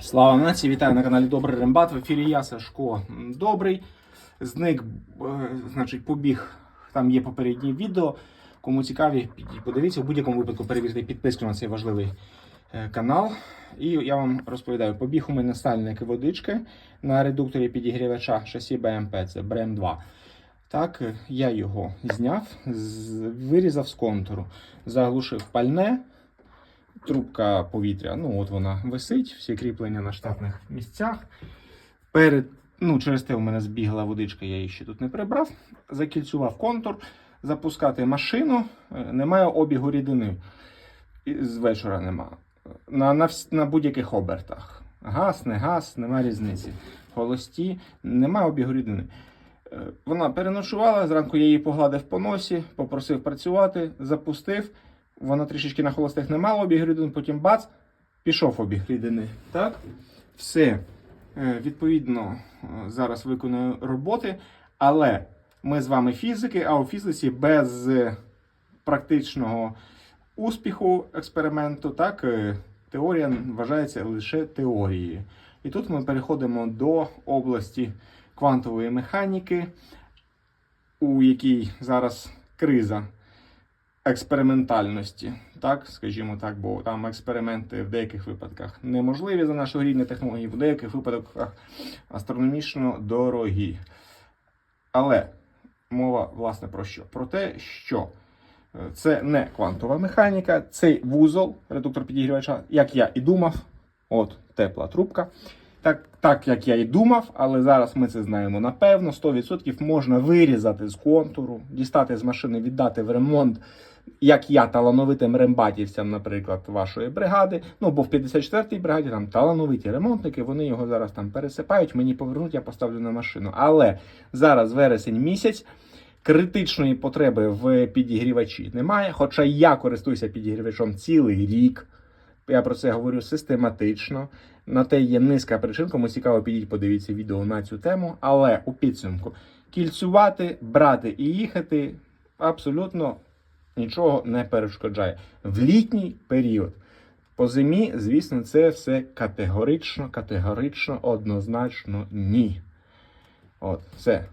Слава нації! Вітаю на каналі Добрий Рембат. В ефірі я Сашко Добрий. Зник, е, значить, побіг. Там є попереднє відео. Кому цікаві, подивіться. В будь-якому випадку перевірте підписку на цей важливий е, канал. І я вам розповідаю, побіг у мене сальник водички на редукторі підігрівача шасі БМП, це БРМ 2. Так, я його зняв, вирізав з контуру, заглушив пальне, трубка повітря, ну от вона висить, всі кріплення на штатних місцях. Перед, ну, через те у мене збігла водичка, я її ще тут не прибрав. Закільцював контур, запускати машину, е, немає обігу рідини. З вечора нема. На, на, на будь-яких обертах. Газ, не газ, немає різниці. Холості, немає обігу рідини. Е, Вона переночувала, зранку я її погладив по носі, попросив працювати, запустив. Вона трішечки на холостих не мала обіг рідини, потім бац, пішов обіг рідини. Так? Все. Е, Відповідно, е, зараз виконую роботи, але ми з вами фізики, а у фізиці без е, практичного успіху експерименту, так, теорія вважається лише теорією. І тут ми переходимо до області квантової механіки, у якій зараз криза експериментальності, так, скажімо так, бо там експерименти в деяких випадках неможливі за нашого рівня технології, в деяких випадках астрономічно дорогі. Але мова, власне, про що? Про те, що е, це не квантова механіка, цей вузол, редуктор підігрівача, як я і думав, от тепла трубка. Так, так як я і думав, але зараз ми це знаємо напевно, 100% можна вирізати з контуру, дістати з машини, віддати в ремонт, як я талановитим рембатівцям, наприклад, вашої бригади. Ну, бо в 54-й бригаді там талановиті ремонтники, вони його зараз там пересипають, мені повернуть, я поставлю на машину. Але зараз вересень місяць. Критичної потреби в підігрівачі немає. Хоча я користуюся підігрівачом цілий рік. Я про це говорю систематично. На те є низка причин. Кому цікаво, підіть, подивіться відео на цю тему. Але у підсумку кільцювати, брати і їхати абсолютно нічого не перешкоджає. В літній період. По зимі, звісно, це все категорично, категорично, однозначно ні. От, все.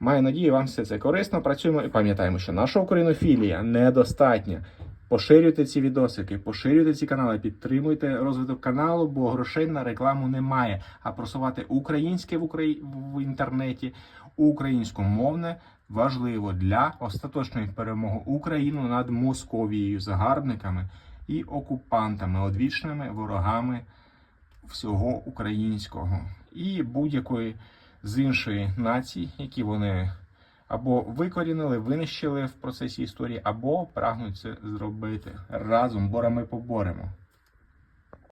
Маю надію, вам все це корисно. Працюємо і пам'ятаємо, що наша українофілія недостатня. Поширюйте ці відосики, поширюйте ці канали, підтримуйте розвиток каналу, бо грошей на рекламу немає. А просувати українське в, Украї... в інтернеті, українськомовне важливо для остаточної перемоги України над Московією, загарбниками і окупантами, одвічними ворогами всього українського і будь-якої з іншої нації, які вони або викорінили, винищили в процесі історії, або прагнуть це зробити разом. Бора ми поборемо.